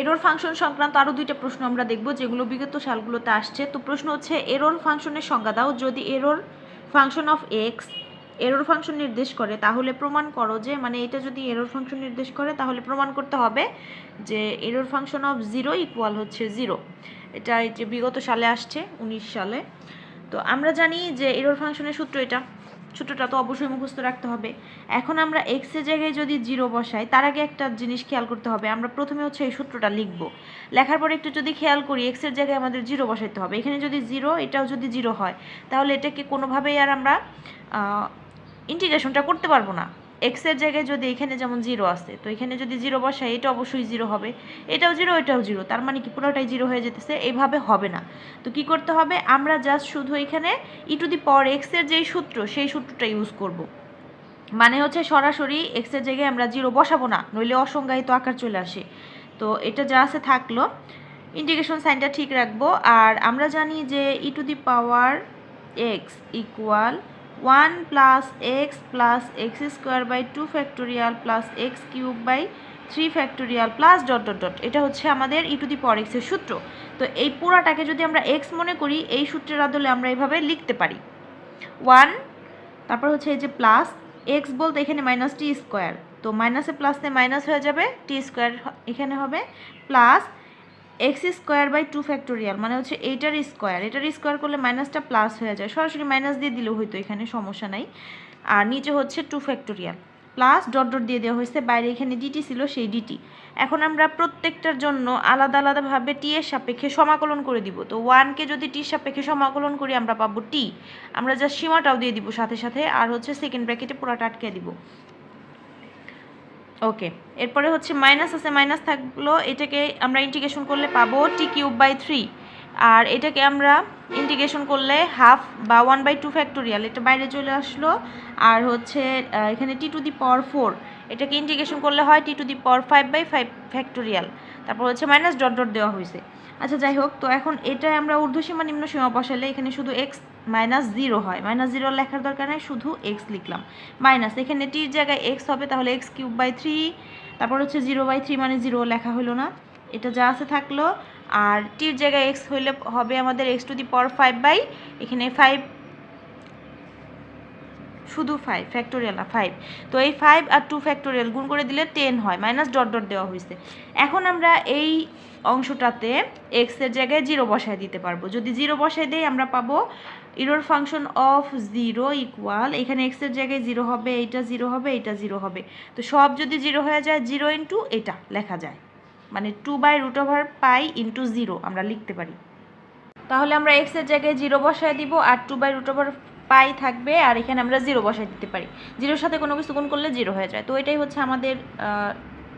Error function সংক্রান্ত আরও দুইটা প্রশ্ন আমরা দেখব, যেগুলো বিগত সালগুলোতে আসছে। তো প্রশ্ন হচ্ছে এরর ফাংশনের সংজ্ঞা দাও। যদি error function of x error function নির্দেশ করে, তাহলে প্রমাণ করো যে মানে এটা যদি এরর ফাংশন নির্দেশ করে, তাহলে প্রমাণ করতে হবে যে error function of zero equal হচ্ছে জিরো এটা যে বিগত সালে আসছে, উনিশ সালে। তো আমরা জানি যে এরর ফাংশনের সূত্র এটা। সূত্রটা তো অবশ্যই মুখস্থ রাখতে হবে। এখন আমরা এক্সের জায়গায় যদি জিরো বসাই, তার আগে একটা জিনিস খেয়াল করতে হবে। আমরা প্রথমে হচ্ছে এই সূত্রটা লিখব। লেখার পরে একটু যদি খেয়াল করি এক্সের জায়গায় আমাদের জিরো বসাইতে হবে। এখানে যদি জিরো এটাও যদি জিরো হয়, তাহলে এটাকে কোনোভাবেই আর আমরা ইন্টিগ্রেশনটা করতে পারব না। এক্সের জায়গায় যদি এখানে যেমন জিরো আছে, তো এখানে যদি জিরো বসাই এটা অবশ্যই জিরো হবে। এটাও জিরো এটাও জিরো তার মানে কি পুরোটাই জিরো হয়ে যেতেছে এইভাবে হবে না। তো কি করতে হবে? আমরা জাস্ট শুধু এখানে ই টু দি পাওয়ার এক্সের যেই সূত্র, সেই সূত্রটা ইউজ করব। মানে হচ্ছে সরাসরি এক্সের জায়গায় আমরা জিরো বসাবো না, নইলে অসংজ্ঞায়িত আকার চলে আসে। তো এটা যা আছে থাকল। ইন্টিগ্রেশন সাইনটা ঠিক রাখব। আর আমরা জানি যে e to the power x equal one plus x plus x square by two factorial plus x cube by three factorial plus dot dot dot এটা হচ্ছে আমাদের ই টু দি পর এক্সের সূত্র। তো এই পুরাটাকে যদি আমরা এক্স মনে করি, এই সূত্রের আদলে আমরা এইভাবে লিখতে পারি। ওয়ান তারপর হচ্ছে এই যে প্লাস এক্স বলতে এখানে মাইনাস টি স্কোয়ার তো মাইনাসে প্লাসে মাইনাস হয়ে যাবে টি স্কোয়ার এখানে হবে। Plus x square by two factorial মানে হচ্ছে এইটার স্কোয়ার। এটার স্কোয়ার করলে মাইনাসটা প্লাস হয়ে যায়। সরাসরি মাইনাস দিয়ে দিলেও হয়তো এখানে, সমস্যা নাই। আর নিচে হচ্ছে two factorial. Plus dot dot দিয়ে দেওয়া হয়েছে, বাইরে এখানে ডিটি ছিল সেই ডিটি। এখন আমরা প্রত্যেকটার জন্য আলাদা আলাদাভাবে টি এর সাপেক্ষে সমাকলন করে দিব। তো ওয়ানকে যদি টির সাপেক্ষে সমাকলন করি, আমরা পাবো টি। আমরা জাস্ট সীমাটাও দিয়ে দিব সাথে সাথে, আর হচ্ছে সেকেন্ড ব্র্যাকেটে পুরোটা আটকে দিব। ওকে এরপরে হচ্ছে মাইনাস আছে মাইনাস থাকল, এটাকে আমরা ইন্টিগ্রেশন করলে পাবো টি কিউব বাই থ্রি আর এটাকে আমরা ইন্টিগ্রেশন করলে হাফ বা ওয়ান বাই টু ফ্যাক্টোরিয়াল এটা বাইরে চলে আসলো। আর হচ্ছে এখানে t to the power four এটাকে ইন্টিগ্রেশন করলে হয় t to the power five by five factorial তারপর হচ্ছে মাইনাস ডট ডট দেওয়া হয়েছে। আচ্ছা যাই হোক, তো এখন এটা আমরা ঊর্ধ্বসীমা নিম্ন সীমা বসালে এখানে শুধু এক্স মাইনাস জিরো হয়। মাইনাস জিরো লেখার দরকার নেই, শুধু এক্স লিখলাম। মাইনাস এখানে টির জায়গায় এক্স হবে, তাহলে এক্স কিউব বাই থ্রি তারপর হচ্ছে জিরো বাই থ্রি মানে জিরো লেখা হলো না। এটা যা আছে থাকল। আর টির জায়গায় এক্স হইলে, হবে আমাদের x to the power five by এখানে ফাইভ শুধু ফাইভ ফ্যাক্টোরিয়াল না ফাইভ তো এই ফাইভ আর টু ফ্যাক্টোরিয়াল গুণ করে দিলে টেন হয় মাইনাস ডট ডট দেওয়া হয়েছে। এখন আমরা এই অংশটাতে এক্সের জায়গায় জিরো বসায় দিতে পারব। যদি জিরো বসায় দেই, আমরা পাবো error function of zero equal এখানে এক্সের জায়গায় জিরো হবে, এইটা জিরো হবে, এইটা জিরো হবে। তো সব যদি জিরো হয়ে যায় জিরো ইন্টু এটা লেখা যায়। মানে two by root over pi into zero আমরা লিখতে পারি। তাহলে আমরা এক্সের জায়গায় জিরো বসায় দিব, আর two by root over pi থাকবে আর এখানে আমরা জিরো বসায় দিতে পারি। জিরোর সাথে কোনো কিছু গুণ করলে জিরো হয়ে যায়। তো এটাই হচ্ছে আমাদের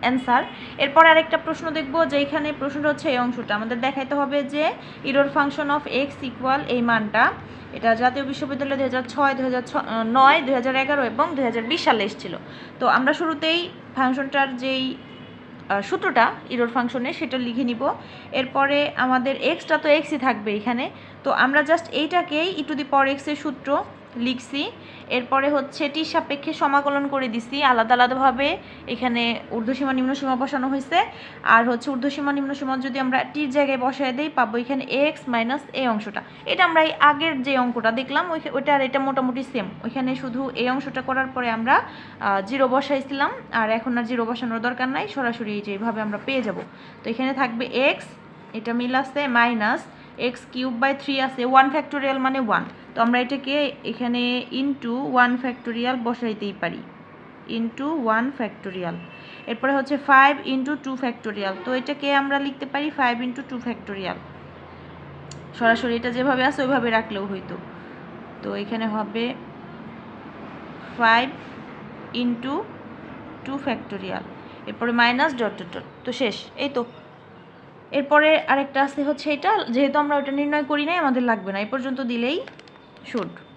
অ্যান্সার এরপর আরেকটা প্রশ্ন দেখব যে এখানে প্রশ্নটা হচ্ছে এই অংশটা। আমাদের দেখাইতে হবে যে error function of x equal এই মানটা এটা জাতীয় বিশ্ববিদ্যালয় দু হাজার ছয় দু হাজার নয় দু হাজার এগারো এবং দু হাজার বিশ সালে এসেছিল। তো আমরা শুরুতেই ফাংশনটার যেই সূত্রটা ইরোর ফাংশনে, সেটা লিখে নিব। এরপরে আমাদের এক্সটা তো এক্সই থাকবে এখানে। তো আমরা জাস্ট এইটাকেই ই টু দি পাওয়ার এক্সের সূত্র লিখছি। এরপরে হচ্ছে টির সাপেক্ষে সমাকলন করে দিছি। আলাদা আলাদাভাবে এখানে ঊর্ধ্বসীমা নিম্নসীমা বসানো হয়েছে। আর হচ্ছে ঊর্ধ্বসীমা নিম্নসীমা যদি আমরা টির জায়গায় বসায় দিই, পাবো এখানে এক্স মাইনাস এই অংশটা। এটা আমরা এই আগের যে অঙ্কটা দেখলাম, ওই ওইটা আর এটা মোটামুটি সেম। ওইখানে শুধু এই অংশটা করার পরে আমরা জিরো বসাইছিলাম। আর এখন আর জিরো বসানোর দরকার নাই, সরাসরি এই যে এইভাবে আমরা পেয়ে যাব। তো এখানে থাকবে এক্স, এটা মিল আছে minus x cube by three আছে, ওয়ান ফ্যাক্টোরিয়াল মানে ওয়ান। তো আমরা এটাকে এখানে ইনটু ওয়ান ফ্যাক্টোরিয়াল বসাইতেই পারি। ইনটু ওয়ান ফ্যাক্টোরিয়াল এরপরে হচ্ছে ফাইভ ইন্টু টু ফ্যাক্টোরিয়াল তো এটাকে আমরা লিখতে পারি ফাইভ ইন্টু টু ফ্যাক্টোরিয়াল সরাসরি এটা যেভাবে আছে, ওইভাবে রাখলেও হইতো। তো এখানে হবে ফাইভ ইন্টু টু ফ্যাক্টোরিয়াল এরপরে মাইনাস ডট ডট ডট তো শেষ, এই তো। এরপরে আরেকটা আছে হচ্ছে এটা। যেহেতু আমরা ওটা নির্ণয় করি নাই, আমাদের লাগবে না। এই পর্যন্ত দিলেই should.